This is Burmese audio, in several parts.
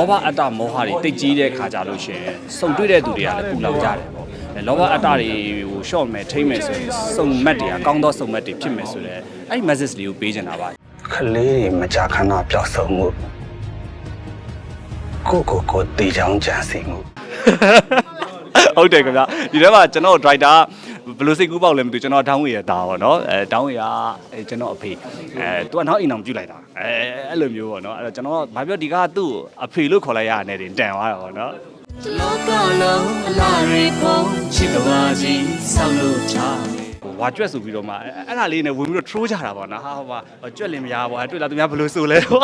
လောဘအတ္တမောဟတွေတိတ်ကြီးတဲ့ခါကြလို့ရှိရင်စုံတွေ့တဲ့သူတွေကလည်းပူလောင်ကြတယ်ပေါ့အဲလောဘအတ္တတွေကိုရှော့မယ်ထိမ့်မယ်ဆိုရင်စုံမက်တွေကကောင်းသောစုံမက်တွေဖြစ်မယ်ဆိုတော့အဲ့ဒီ message လေးကိုပေးချင်တာပါခလေးတွေမကြာခဏပျောက်ဆုံးမှုကိုကိုကိုတေချောင်းကြံစီမှုဟုတ်တယ်ခင်ဗျဒီထဲမှာကျွန်တော် driver ဘယ်လိုစိတ်ကူးပေါက်လဲမသိဘူးကျွန်တော်တောင်းဝေရတာပေါ့နော်အဲတောင်းဝေရအဲကျွန်တော်အဖေအဲသူကနောက်အိမ်အောင်ပြုတ်လိုက်တာအဲအဲ့လိုမျိုးပေါ့နော်အဲ့တော့ကျွန်တော်ဘာပြောဒီကသူ့ကိုအဖေလို့ခေါ်လိုက်ရတဲ့တင်တန်သွားတာပေါ့နော်လောကလုံးအလားရေပုံချစ်ကဘာကြီးဆောက်လို့ချဟိုဝါကျွက်ဆိုပြီးတော့မှအဲ့အဲ့ဒါလေးနဲ့ဝင်ပြီးတော့ troll ကြတာပေါ့နော်ဟာဟိုပါကျွက်လင်မရပါဘူးအဲ့တွေ့လာသူများဘယ်လိုဆိုလဲဟို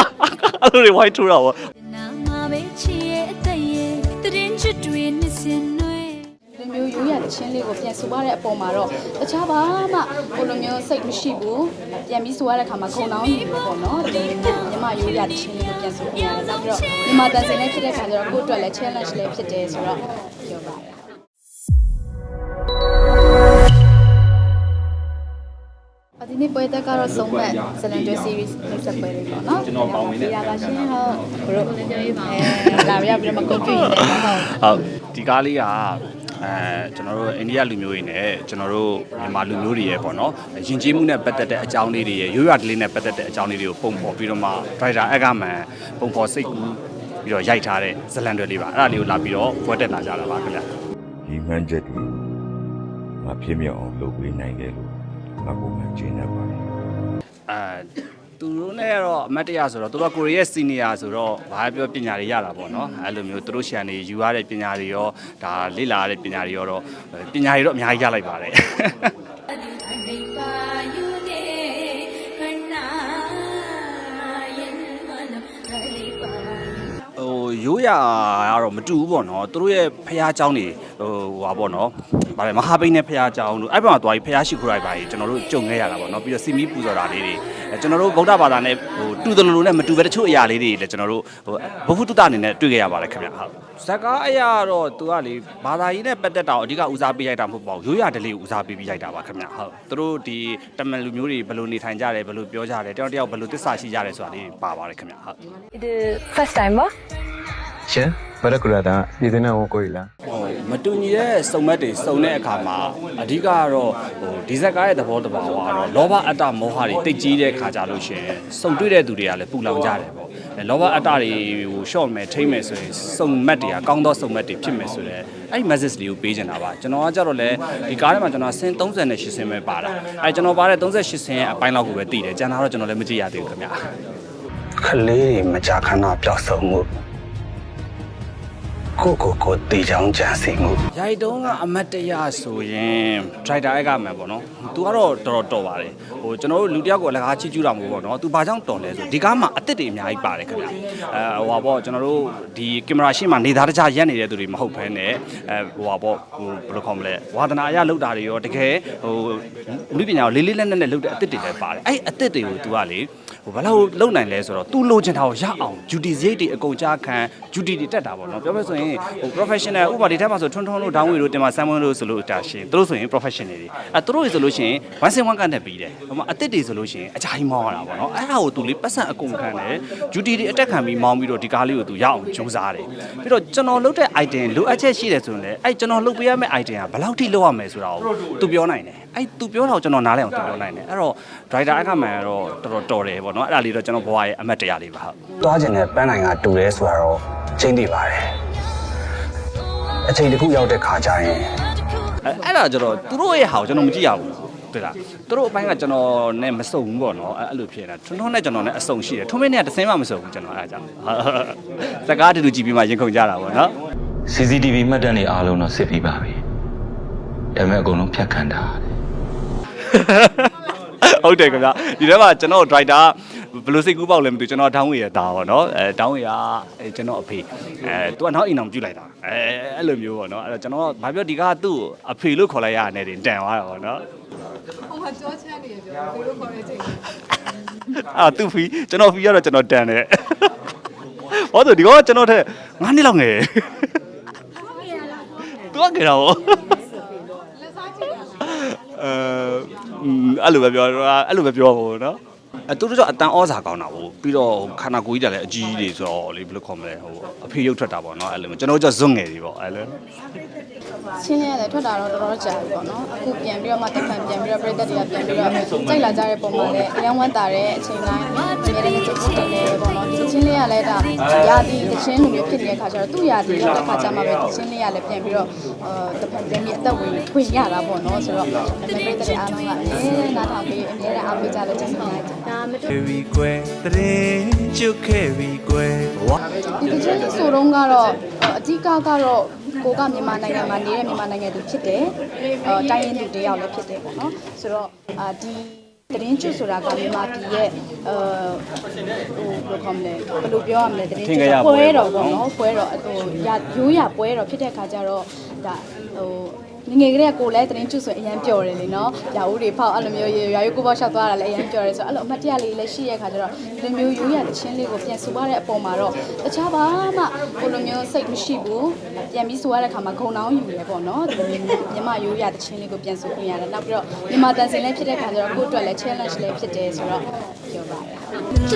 အဲ့လိုတွေဝိုင်း troll တာပေါ့ လိုမျိုးရိုးရတဲ့ချင်းလေးကိုပြန်ဆိုရတဲ့အပေါ်မှာတော့တခြားဘာမှကိုလိုမျိုးစိတ်မရှိဘူးပြန်ပြီးဆိုရတဲ့အခါမှာခုံတောင်းနေပြီပေါ့နော်ဒီညီမရိုးရတဲ့ချင်းလေးကိုပြန်ဆိုပြရတယ်နောက်ပြီးတော့ညီမတန်စင်လေးဖြစ်တဲ့ခါကျတော့ကိုယ့်အတွက်လည်း challenge လေးဖြစ်တယ်ဆိုတော့ပြောပါတယ်အဒီနေ့ပွဲတက်ကတော့ဆုံးမဲ့ဇလန်ကျွဲ series နဲ့ဆက်ပွဲလေးပေါ့နော်ကျွန်တော်ပေါင်းဝင်နေရပါရှင်ဟုတ်ဘရိုလည်းပြောရေးပါအဲလာရပြီးတော့မကုန်ပြည့်နေတယ်ဟုတ်ဟုတ်ဒီကားလေးက အဲကျွန်တော်တို့အိန္ဒိယလူမျိုးတွေနဲ့ကျွန်တော်တို့မြန်မာလူမျိုးတွေရဲ့ပေါ့နော်ယဉ်ကျေးမှုနဲ့ပတ်သက်တဲ့အကြောင်းလေးတွေရဲ့ရိုးရာကလေးနဲ့ပတ်သက်တဲ့အကြောင်းလေးတွေကိုပုံဖော်ပြီးတော့မှ driver အကမန်ပုံဖော်စိတ်ကူးပြီးတော့ရိုက်ထားတဲ့ဇလန်တွေလေးပါအဲ့ဒါလေးကိုလာပြီးတော့ပွဲတက်လာကြတာပါခင်ဗျာဒီမှန်ချက်တွေငါဖြစ်မြောက်အောင်လုပ်ပေးနိုင်တယ်လို့ငါပုံမှန်ကျင်းနေပါတယ်အဲ သူတို့နဲ့ကတော့အမတ်တရဆိုတော့သူတို့ကကိုရီးယားစီနီယာဆိုတော့ဘာပြောပညာတွေရတာပေါ့နော်အဲ့လိုမျိုးသူတို့ရှန်နေယူရတဲ့ပညာတွေရောဒါလေ့လာရတဲ့ပညာတွေရောတော့ပညာတွေတော့အများကြီးရလိုက်ပါတယ် နေပါယူနေခဏရင်မနလေးပါ ဟိုရိုးရာကတော့မတူဘူးပေါ့နော်သူတို့ရဲ့ဖះเจ้าနေ ဟိုဟာပေါ့နော်ဗါလဲမဟာပိတ်နဲ့ဖရာကြောင်းတို့အဲ့ဘက်မှာသွားပြီးဖရာရှိခိုးရိုက်ပါကြီးကျွန်တော်တို့ကြုံခဲ့ရတာပေါ့နော်ပြီးတော့စီမီပူဇော်တာလေးတွေကျွန်တော်တို့ဗုဒ္ဓဘာသာနဲ့ဟိုတူတယ်လို့လည်းမတူပဲတချို့အရာလေးတွေလည်းကျွန်တော်တို့ဟိုဘုဟုတ္တအနေနဲ့တွေ့ခဲ့ရပါတယ်ခင်ဗျဟုတ်ဇကာအရာတော့သူကလေဘာသာရေးနဲ့ပတ်သက်တာအဓိကဦးစားပေးရိုက်တာမဟုတ်ပါဘူးရိုးရာဒလေးကိုဦးစားပေးပြီးရိုက်တာပါခင်ဗျဟုတ်သူတို့ဒီတမန်လူမျိုးတွေဘယ်လိုနေထိုင်ကြတယ်ဘယ်လိုပြောကြတယ်တယောက်တယောက်ဘယ်လိုသစ္စာရှိကြတယ်ဆိုတာလေးပါပါတယ်ခင်ဗျဟုတ် It is first time ပါရှင်ဘာရကူရတာပြည်သူနဲ့ဟိုကိုရီလား မတူညီတဲ့စုံမက်တွေစုံတဲ့အခါမှာအဓိကကတော့ဟိုဒီဇက်ကားရဲ့သဘောတဘာဝကတော့လောဘအတ္တမောဟတွေတိတ်ကြီးတဲ့ခါကြလို့ရှိရင်စုံတွေ့တဲ့သူတွေကလည်းပူလောင်ကြတယ်ပေါ့အဲလောဘအတ္တတွေကိုရှော့မယ်ထိမ့်မယ်ဆိုရင်စုံမက်တွေကကောင်းသောစုံမက်တွေဖြစ်မယ်ဆိုတော့အဲ့ဒီ message လေးကိုပေးချင်တာပါကျွန်တော်ကကြတော့လေဒီကားထဲမှာကျွန်တော်ဆင်း38ဆင်းပဲပါတာအဲကျွန်တော်ပါတဲ့38ဆင်းရဲ့အပိုင်းလောက်ကိုပဲတည်တယ်ကျန်တာတော့ကျွန်တော်လည်းမကြည့်ရသေးဘူးခင်ဗျာခလေးတွေမကြာခဏပျောက်ဆုံးမှု ကိုကိုကိုတေချောင်းကြံစီမှု ရိုက်တုံးကအမတ်တရဆိုရင် driver အဲ့ကမှန်ပေါ့နော်။ तू ကတော့တော်တော်တော်ပါတယ်။ဟိုကျွန်တော်တို့လူတစ်ယောက်ကိုအလကားချီးကျူးတာမဟုတ်ပေါ့နော်။ तू ဘာကြောင့်တော်လဲဆိုဒီကားမှာအစ်စ်တွေအများကြီးပါတယ်ခင်ဗျ။အဲဟိုပါပေါ့ကျွန်တော်တို့ဒီကင်မရာရှေ့မှာနေသားတခြားရက်နေတဲ့သူတွေမဟုတ်ဘဲနဲ့အဲဟိုပါပေါ့ဟိုဘယ်လိုခေါ်မလဲဝါသနာအရလောက်တာတွေရောတကယ်ဟိုလူပညာကိုလေးလေးလက်နက်နဲ့လုပ်တဲ့အစ်စ်တွေလည်းပါတယ်။အဲ့အစ်စ်တွေကို तू ကလေ ဟိုဘယ်လောက်လုံနိုင်လဲဆိုတော့ तू လိုချင်တာကိုရအောင် duty စရိတ်တွေအကုန်ကြားခံ duty တွေတက်တာပေါ့နော်။ပြောမယ်ဆိုရင်ဟို professional ဥပမာဒီထက်မှာဆိုထွန်းထွန်းတို့ဒေါင်းဝေတို့တင်မှာဆမ်မွန်းတို့ဆိုလို့တာရှင်သူတို့ဆိုရင် professional တွေအဲသူတို့တွေဆိုလို့ရှိရင် one sin one ကနေပြီးတယ်ဟိုမှာအစ်စ်တွေဆိုလို့ရှိရင်အကြိုင်းမောင်းရတာပေါ့နော်အဲ့ဒါကိုသူလေးပတ်စံအကုန်ခံတယ် duty တွေအတက်ခံပြီးမောင်းပြီးတော့ဒီကားလေးကိုသူရအောင်ကြိုးစားတယ်ပြီးတော့ကျွန်တော်လုပ်တဲ့ item လိုအပ်ချက်ရှိတယ်ဆိုရင်လည်းအဲ့ကျွန်တော်လုပ်ပေးရမယ့် item ကဘယ်လောက်ထိလုပ်ရမယ်ဆိုတာကိုသူပြောနိုင်တယ် အဲ့သူပြောတာကိုကျွန်တော်နားလည်အောင်သူပြောနိုင်တယ်အဲ့တော့ driver အခမှန်ကတော့တော်တော်တော်တယ်ပေါ့နော်အဲ့ဒါလေးတော့ကျွန်တော်ဘဝရဲ့အမတ်တရားလေးပါဟုတ်သွားကျင်တဲ့ပန်းနိုင်ကတူရဲဆိုတာတော့ချိန်တည်ပါတယ်အချိန်တစ်ခုရောက်တဲ့ခါကျရင်အဲအဲ့ဒါကျတော့သူတို့ရဲ့ဟာကိုကျွန်တော်မကြည့်ရဘူးတွေ့လားသူတို့အပိုင်းကကျွန်တော်နဲ့မစုံဘူးပေါ့နော်အဲ့အဲ့လိုဖြစ်နေတာထွန်းထွန်းနဲ့ကျွန်တော်နဲ့အစုံရှိတယ်ထွန်းမင်းနဲ့ကတစ်စင်းမှမစုံဘူးကျွန်တော်အဲ့ဒါကြောင့်စကားတူတူကြည့်ပြီးမှရင်ခုန်ကြတာပေါ့နော် CCTV မှတ်တမ်းတွေအားလုံးတော့စစ်ပြီးပါပြီဒါပေမဲ့အကုန်လုံးဖြတ်ခံတာတဲ့ ဟုတ်တယ်ခင်ဗျဒီထဲမှာကျွန်တော် driver ဘယ်လိုစိတ်ကူးပေါက်လဲမသိဘူးကျွန်တော်တောင်းဝေရတာပေါ့နော်အဲတောင်းဝေရအဲကျွန်တော်အဖေအဲသူကနောက်အိမ်အောင်ပြုတ်လိုက်တာအဲအဲ့လိုမျိုးပေါ့နော်အဲ့တော့ကျွန်တော်ဘာပြောဒီကသူ့ကိုအဖေလို့ခေါ်လိုက်ရတဲ့တင်တန်သွားတာပေါ့နော်ဟိုမှာကြောချမ်းနေရပြောဘယ်လိုခေါ်ရချင်းအာသူ့ဖီကျွန်တော်ဖီကတော့ကျွန်တော်တန်တယ်ဟောသူဒီကောကျွန်တော်ထက်9နှစ်လောက်ငယ်သူကငယ်တော့အဲ အဲ့လိုပဲပြောတော့အဲ့လိုပဲပြောပါဘောနော် အဲသူတို့ကြောင့်အတန်ဩဇာကောင်းတာပေါ့ပြီးတော့ခန္ဓာကိုယ်ကြီးတက်လည်းအကြီးကြီးတွေဆိုတော့လေဘယ်လိုခေါ်မလဲဟိုအဖေရုပ်ထွက်တာပေါ့နော်အဲ့လိုမျိုးကျွန်တော်တို့ကြောင့်ဇွတ်ငယ်တွေပေါ့အဲ့လိုချင်းလေးရတယ်ထွက်တာတော့တော်တော်ကြာပြီပေါ့နော်အခုပြန်ပြီးတော့မှတက်ခံပြန်ပြီးတော့ပြည်သက်တွေကပြန်ပြီးတော့ကြိုက်လာကြတဲ့ပုံမှာလည်းအရန်ဝမ်းတာတဲ့အချိန်တိုင်းအများကြီးကြိုက်ကြတယ်ပေါ့နော်ဒီချင်းလေးကလည်းဒါရာသီတချင်းလိုမျိုးဖြစ်နေတဲ့ခါကျတော့သူ့ရာသီရောက်တဲ့ခါကျမှပဲဒီချင်းလေးကလည်းပြန်ပြီးတော့အာတစ်ဖက်ပြန်ပြီးအသက်ဝင်ခွင့်ရတာပေါ့နော်ဆိုတော့ပြည်သက်တွေအားလုံးကအများကြီးနားထောင်ပြီးအများကြီးအားပေးကြလို့ကျေးဇူးများကြီးဒါမတူဝီကွယ်တရင်ကျွတ်ခဲ့ဝီကွယ်ဒီကချင်းဆိုတော့ကတော့အဓိကကတော့ကိုကမြန်မာနိုင်ငံမှာနေတဲ့မြန်မာနိုင်ငံသူဖြစ်တယ်။အဲတိုင်းရင်းသူတယောက်လည်းဖြစ်တယ်ပေါ့နော်။ဆိုတော့အာဒီသတင်းကျွဆိုတာကမြန်မာပြည်ရဲ့အဲဟိုဘယ်လိုခေါ်မလဲဘယ်လိုပြောရမလဲသတင်းကျွပွဲတော်ပေါ့နော်ပွဲတော်ဟိုရရိုးရပွဲတော်ဖြစ်တဲ့ခါကျတော့ဒါဟို ငငယ်ကလေးကကိုလည်းသတင်းကျွဆိုအရန်ပျော်တယ်လေနော်။ရာဦးတွေဖောက်အဲ့လိုမျိုးရွာရွကိုပေါ့ရှောက်သွားတာလည်းအရန်ပျော်တယ်ဆိုတော့အဲ့လိုအမှတ်တရလေးလည်းရှိရဲ့ခါကျတော့ဒီလိုမျိုးရိုးရတချင်းလေးကိုပြန်ဆိုရတဲ့အပေါ်မှာတော့တခြားဘာမှကိုလိုမျိုးစိတ်မရှိဘူး။ပြန်ပြီးဆိုရတဲ့ခါမှာဂုံတောင်းယူရပေါ့နော်။ဒီလိုမျိုးမြန်မာရိုးရတချင်းလေးကိုပြန်ဆိုခွင့်ရတယ်။နောက်ပြီးတော့မြန်မာတန်စင်လည်းဖြစ်တဲ့ခါကျတော့ကိုယ့်အတွက်လည်း challenge လည်းဖြစ်တယ်ဆိုတော့ပြောပါတယ်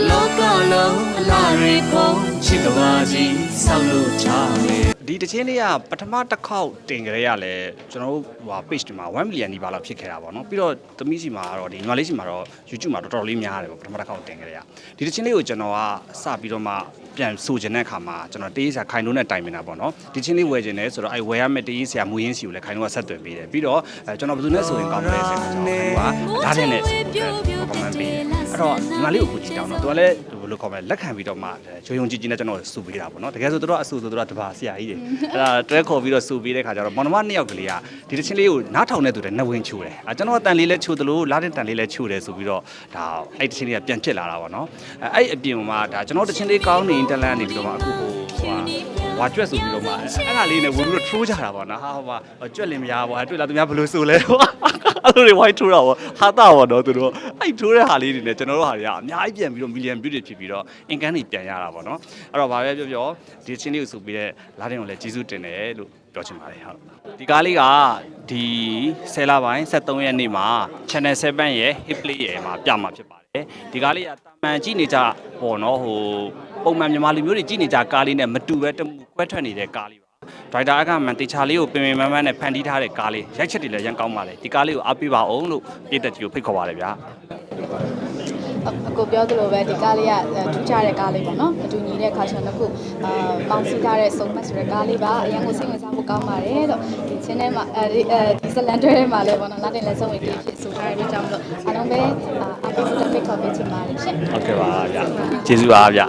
။လောကလုံးအလားရီပုံချစ်တော်ကြီးဆောက်လို့ထားမယ် ဒီတချင်းလေးကပထမတစ်ခေါက်တင်ကြရလဲကျွန်တော်တို့ဟို page ဒီမှာ1 million နီးပါးလောက်ဖြစ်ခဲ့တာပေါ့နော်ပြီးတော့သမီးစီမှာတော့ဒီညီမလေးစီမှာတော့ YouTube မှာတော်တော်လေးများတယ်ပေါ့ပထမတစ်ခေါက်တင်ကြရဒီတချင်းလေးကိုကျွန်တော်ကစပြီးတော့မှပြန်ဆိုချင်တဲ့အခါမှာကျွန်တော်တေးစာခိုင်လုံးနဲ့တိုင်ပင်တာပေါ့နော်ဒီချင်းလေးဝယ်ချင်တယ်ဆိုတော့အဲဝယ်ရမယ့်တေးဆရာမူရင်းစီကိုလည်းခိုင်လုံးကဆက်သွယ်ပေးတယ်ပြီးတော့အဲကျွန်တော်ဘယ်သူနဲ့ဆိုရင်ကောင်းမလဲဆိုတော့ကျွန်တော်ခိုင်လုံးကဓာတ်နဲ့ဆိုပြီးတော့ comment ပေးတယ်အဲ့တော့ညီမလေးကိုကိုကြည့်တောင်းတော့သူကလည်းဘယ် လိုခေါ်မလဲလက်ခံပြီးတော့မှချိုးယုံကြည်ကြည်နဲ့ကျွန်တော်စူပေးတာပေါ့နော်တကယ်ဆိုသူတို့အဆူဆိုသူတို့ကတပါဆရာကြီးတွေအဲ့ဒါတွဲခေါ်ပြီးတော့စူပေးတဲ့ခါကျတော့မောင်နှမနှစ်ယောက်ကလေးကဒီတချင်းလေးကိုနားထောင်တဲ့သူတွေနှဝင်ချိုးတယ်အဲကျွန်တော်ကတန်လေးလဲချိုးတယ်လို့လာတဲ့တန်လေးလဲချိုးတယ်ဆိုပြီးတော့ဒါအဲ့တချင်းလေးကပြန်ဖြစ်လာတာပေါ့နော်အဲအဲ့အပြင်မှာဒါကျွန်တော်တချင်းလေးကောင်းနေတန်လန်းနေပြီးတော့မှအခုဟိုဟို ဝါကျွတ်ဆိုပြီးတော့မှအဲ့ဒါလေးနဲ့ဝင်ပြီးတော့ထိုးကြတာပေါ့နော်ဟာဟိုမှာကျွတ်လင်မရပါဘူးတွေ့လားသူများဘယ်လိုဆိုလဲအဲ့လိုတွေဝိုင်းထိုးတာပေါ့ဟာတာပေါ့နော်သူတို့အဲ့ထိုးတဲ့ဟာလေးတွေနဲ့ကျွန်တော်တို့ဟာတွေကအများကြီးပြန်ပြီးတော့ million view တွေဖြစ်ပြီးတော့ income တွေပြန်ရတာပေါ့နော်အဲ့တော့ဗာပဲပြောပြောဒီချင်းလေးကိုဆိုပြီးတဲ့လာတဲ့ကိုလည်းကျေးဇူးတင်တယ်လို့ပြောချင်ပါတယ်ဟုတ်ဒီကားလေးကဒီ10လပိုင်း73ရက်နေ့မှာ channel 7ရဲ့ hit play ရဲ့မှာပြမှာဖြစ်ပါတယ် ဒီကားလေးကတာမန်ကြည့်နေကြပေါ့နော်ဟိုပုံမှန်မြန်မာလူမျိုးတွေကြည့်နေကြကားလေးနဲ့မတူပဲတမှုကွဲထွက်နေတဲ့ကားလေးပါဒရိုက်တာအကမန်တေချာလေးကိုပင်ပင်မန်းမန်းနဲ့ဖန်တီးထားတဲ့ကားလေးရိုက်ချက်တွေလည်းရန်ကောင်းပါလေဒီကားလေးကိုအားပေးပါအောင်လို့ပြည်သက်ကြီးကိုဖိတ်ခေါ်ပါတယ်ဗျာ အကိုပြောသလိုပဲဒီကားလေးကထူးခြားတဲ့ကားလေးပေါ့နော်အတူညီတဲ့ခါချန်တစ်ခုအာပေါင်းစည်းထားတဲ့စုံမက်ဆိုတဲ့ကားလေးပါအရင်ကစိတ်ဝင်စားဖို့ကောင်းပါတယ်လို့ဒီချင်းထဲမှာအဲဒီအဲဒီဇလန်တွဲထဲမှာလည်းပေါ့နော်နောက်တင်လည်းစုံဝင်ပြီးဖြစ်ဆိုထားတဲ့အတွက်ကြောင့်မလို့အားလုံးပဲအားပေးဖို့ဖိတ်ခေါ်ပေးချင်ပါတယ်ရှင်ဟုတ်ကဲ့ပါဗျာကျေးဇူးပါဗျာ